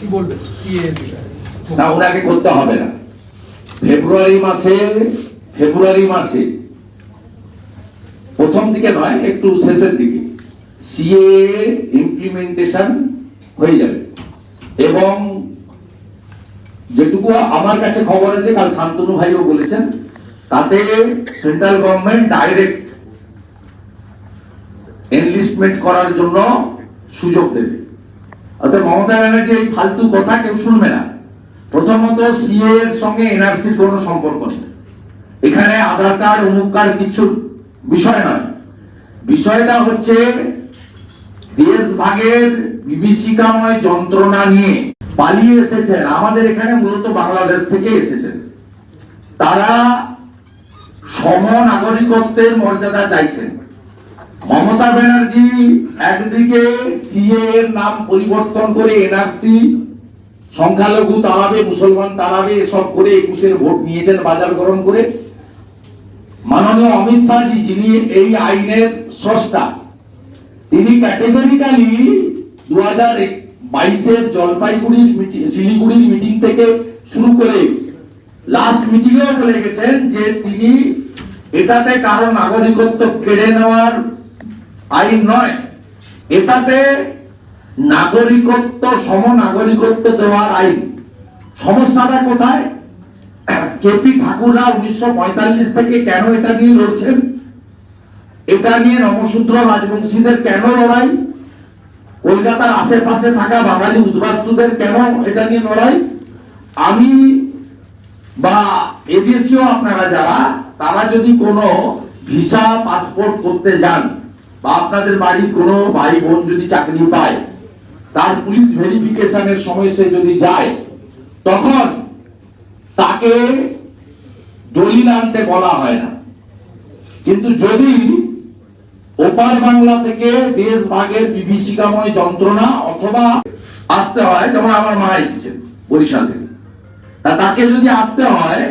কি বলবেন সিএ বিষয়ে। না ওনাকে করতে হবে না। ফেব্রুয়ারি মাসের, ফেব্রুয়ারি মাসে। প্রথম দিকে নয়, একটু শেষের দিকে। সিএ ইমপ্লিমেন্টেশন হয়ে যাবে। এবং যেটুকু আমার কাছে খবর আছে, কাল শান্তনু ভাইও বলেছেন, তাতে সেন্ট্রাল গভর্নমেন্ট ডাইরেক্ট এনলিস্টমেন্ট করার জন্য সুযোগ দেবে। অর্থাৎ মমতা ব্যানার্জি, এই ফালতু কথা কেউ শুনবে না। প্রথমত সিএ এর সঙ্গে এনআরসির কোনো সম্পর্ক নেই। এখানে আধার কার্ড, অমুক কার্ড কিছু বিষয় নয়। বিষয়টা হচ্ছে দেশ ভাগের বিভীষিকাময় যন্ত্রণা নিয়ে পালিয়ে এসেছেন, আমাদের এখানে মূলত বাংলাদেশ থেকে এসেছেন। তারা সম নাগরিকত্বের মর্যাদা চাইছেন। মমতা ব্যানার্জি একদিকে সিএ এর নাম পরিবর্তন করে এনআরসি সংখ্যালঘু তালাবে, মুসলমান তালাবে এসব করে একুশের ভোট নিয়েছেন বাজার গরম করে। মাননীয় অমিত শাহজি, যিনি এই আইনের স্রষ্টা, তিনি ক্যাটেগরিক্যালি দু হাজার বাইশের জলপাইগুড়ির শিলিগুড়ির মিটিং থেকে শুরু করে লাস্ট মিটিংয়েও বলে গেছেন যে তিনি এটাতে কারও নাগরিকত্ব কেড়ে নেওয়ার আইন নয়। এটাতে নাগরিকত্ব সম নাগরিকত্ব দেওয়ার আইন। সমস্যাটা কোথায়? কেপি ঠাকুররা উনিশশো থেকে কেন এটা নিয়ে লড়ছেন? এটা নিয়ে নমশূদ্র রাজবংশীদের কেন লড়াই? কলকাতার আশেপাশে থাকা বাঙালি উদ্বাস্তুদের কেন এটা নিয়ে লড়াই? আমি বা এদেশীয় আপনারা যারা, তারা যদি কোনো ভিসা, পাসপোর্ট করতে যান বা আপনাদের বাড়ির কোনো ভাই বোন যদি চাকরি পায়, তার পুলিশ ভেরিফিকেশনের সময় সে যদি যায়, তখন তাকে দলিল আনতে বলা হয় না। কিন্তু যদি ওপার বাংলা থেকে দেশ ভাগের বিভীষিকাময় যন্ত্রণা অথবা আসতে হয়, যেমন আমার মা এসেছেন বরিশাল থেকে, তা তাকে যদি আসতে হয়,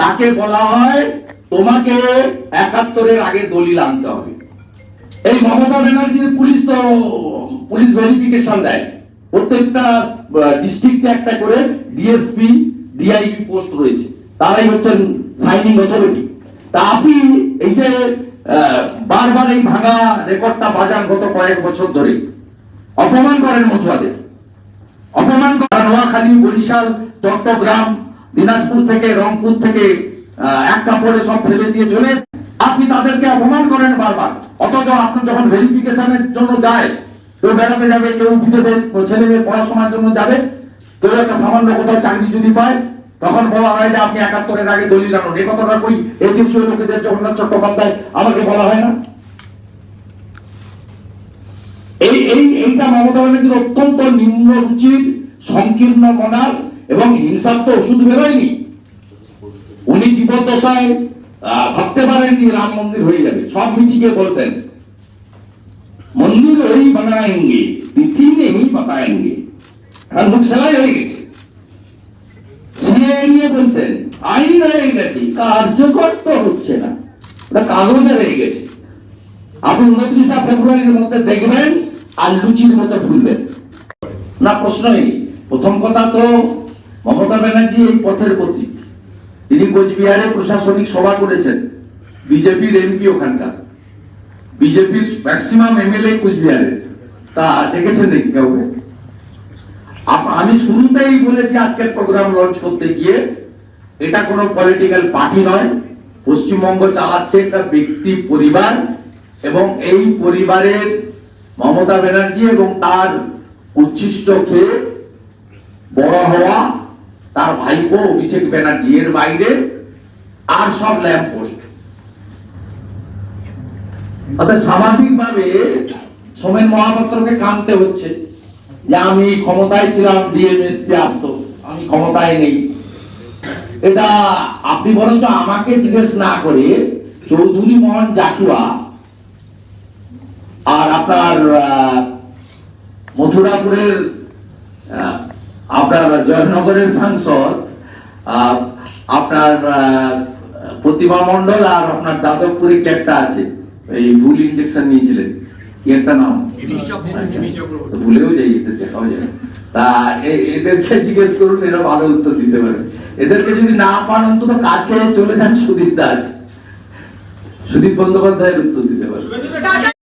তাকে বলা হয়, তোমাকে একাত্তরের আগে দলিল আনতে হবে। এই মমতা ব্যানার্জির পুলিশ তো, পুলিশ ভেরিফিকেশন দেয়। প্রত্যেকটা ডিস্ট্রিক্টে একটা করে ডিএসপি ডিআইপি পোস্ট রয়েছে। তারাই হচ্ছেন সাইনিং অথরিটি তা আপনি এই যে বারবার এই ভাঙা রেকর্ডটা বাজার গত কয়েক বছর ধরে, অপমান করেন মতুয়াদের অপমান করা নোয়াখালী, বরিশাল, চট্টগ্রাম, দিনাজপুর থেকে, রংপুর থেকে এক কাপড়ে সব ফেলে দিয়ে চলে। আপনি তাদেরকে অপমান করেন বারবার। অথচ আপনি যখন ভেরিফিকেশনের জন্য যায়, কেউ বেড়াতে যাবে, কেউ বিদেশে ছেলে মেয়ে পড়াশোনার জন্য যাবে, কেউ একটা সামান্য কোথাও চাকরি যদি পায়, তখন বলা হয় যে আপনি একাত্তরের আগে দলিল আনুন। এ কথাটা কই? এই লোকেদের জগন্নাথ চট্টোপাধ্যায় আমাকে বলা হয় না? এই এই, এইটা মমতা ব্যানার্জির অত্যন্ত নিম্ন রুচির, সংকীর্ণ মনার এবং তো ওষুধ বেরোয়নি। উনি জীবদ্দশায় ভাবতে পারেননি রাম মন্দির হয়ে যাবে। সব মিটিংয়ে বলতেন, মন্দির ওই বানায়েঙ্গে, তিথি নেই বাতায়েঙ্গে। আর মুখ সেলাই হয়ে গেছে। সিএ বলতেন, আইন হয়ে গেছে, কার্যকর তো হচ্ছে না। ওটা কাগজে রয়ে গেছে। আপনি উনত্রিশা ফেব্রুয়ারির মধ্যে দেখবেন আর লুচির মতো ফুলবেন। না প্রশ্নই নেই প্রথম কথা তো মমতা ব্যানার্জি এই পথের প্রতীক। তিনি কোচবিহারে প্রশাসনিক সভা করেছেন। বিজেপির এমপি ওখানকার। বিজেপির ম্যাক্সিমাম এমএলএ কোচবিহারে। তা দেখেছেন নাকি কাউকে? আমি শুরুতেই বলেছি আজকের প্রোগ্রাম লঞ্চ করতে গিয়ে, এটা কোনো পলিটিক্যাল পার্টি নয়। পশ্চিমবঙ্গ চালাচ্ছে একটা ব্যক্তি পরিবার এবং এই পরিবারের মমতা ব্যানার্জি এবং তার উচ্ছিষ্ট খেয়ে বড় হওয়া তার ভাইপো, অভিষেক ব্যানার্জি এর বাইরে, আর সব ল্যাম্প পোস্ট অর্থাৎ স্বাভাবিকভাবে সোমেন মহাপাত্রকে কানতে হচ্ছে যে আমি ক্ষমতায় ছিলাম ডিএমএসপি আসতো। আমি ক্ষমতায় নেই। এটা আপনি বরঞ্চ আমাকে জিজ্ঞেস না করে চৌধুরী মোহন জাটুয়া আর আপনার মথুরাপুরের আপনার জয়নগরের সাংসদ আপনার প্রতিমা মন্ডল আর আপনার যাদবপুরে কি একটা আছে। এই ভুল ইঞ্জেকশন নিয়েছিলেন। কি একটা নাম? ভুলেও যাই এতে দেখাও যায় তা এদেরকে জিজ্ঞেস করুন, এরা ভালো উত্তর দিতে পারে। এদেরকে যদি না পান, অন্তত কাছে চলে যান সুদীপ দাস। সুদীপ বন্দ্যোপাধ্যায়ের উত্তর দিতে পারে।